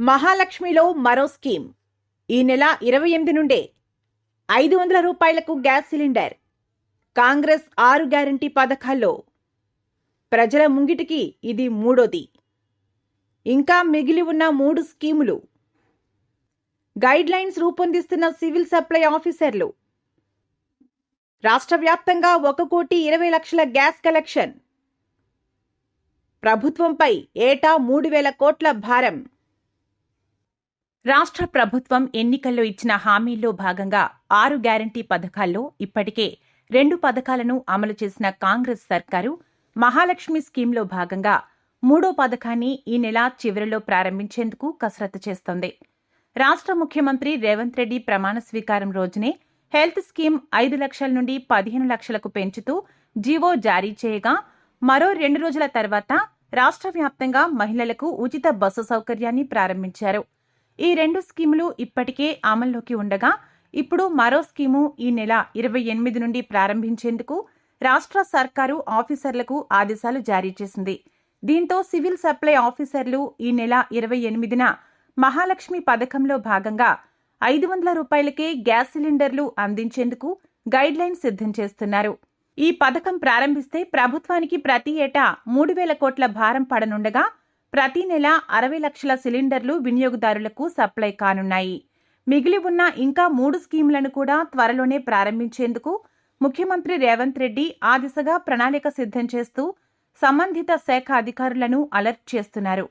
మహాలక్ష్మిలో మరో స్కీమ్. ఈ నెల ఇరవై ఎనిమిది నుండే ఐదు వందల రూపాయలకు గ్యాస్ సిలిండర్. కాంగ్రెస్ ఆరు గ్యారంటీ పథకాల్లో ప్రజల ముంగిటికి ఇది మూడోది. ఇంకా మిగిలి ఉన్న మూడు స్కీములు. గైడ్ లైన్స్ రూపొందిస్తున్న సివిల్ సప్లై ఆఫీసర్లు. రాష్ట్ర వ్యాప్తంగా ఒక కోటి ఇరవై లక్షల గ్యాస్ కలెక్షన్. ప్రభుత్వంపై ఏటా మూడు వేల కోట్ల భారం. రాష్ట్ర ప్రభుత్వం ఎన్నికల్లో ఇచ్చిన హామీల్లో భాగంగా ఆరు గ్యారంటీ పథకాల్లో ఇప్పటికే రెండు పథకాలను అమలు చేసిన కాంగ్రెస్ సర్కారు మహాలక్ష్మి స్కీమ్లో భాగంగా మూడో పథకాన్ని ఈ నెల చివరిలో ప్రారంభించేందుకు కసరత్తు చేస్తోంది. రాష్ట్ర ముఖ్యమంత్రి రేవంత్ రెడ్డి ప్రమాణ స్వీకారం రోజునే హెల్త్ స్కీమ్ ఐదు లక్షల నుండి పదిహేను లక్షలకు పెంచుతూ జీవో జారీ చేయగా మరో రెండు రోజుల తర్వాత రాష్ట్ర వ్యాప్తంగా మహిళలకు ఉచిత బస్సు సౌకర్యాన్ని ప్రారంభించారు. ఈ రెండు స్కీములు ఇప్పటికే అమల్లోకి ఉండగా ఇప్పుడు మరో స్కీము ఈ నెల ఇరవై ఎనిమిది నుండి ప్రారంభించేందుకు రాష్ట్ర సర్కారు ఆఫీసర్లకు ఆదేశాలు జారీ చేసింది. దీంతో సివిల్ సప్లై ఆఫీసర్లు ఈ నెల ఇరవై ఎనిమిదిన మహాలక్ష్మి పథకంలో భాగంగా ఐదు వందల రూపాయలకే గ్యాస్ సిలిండర్లు అందించేందుకు గైడ్లైన్ సిద్ధం చేస్తున్నారు. ఈ పథకం ప్రారంభిస్తే ప్రభుత్వానికి ప్రతి ఏటా మూడు వేల కోట్ల భారం పడనుండగా ప్రతి నెల అరవై లక్షల సిలిండర్లు వినియోగదారులకు సప్లై కానున్నాయి. మిగిలి ఉన్న ఇంకా మూడు స్కీములను కూడా త్వరలోనే ప్రారంభించేందుకు ముఖ్యమంత్రి రేవంత్ రెడ్డి ఆ దిశగా ప్రణాళిక సిద్ధం చేస్తూ సంబంధిత శాఖ అధికారులను అలర్ట్ చేస్తున్నారు.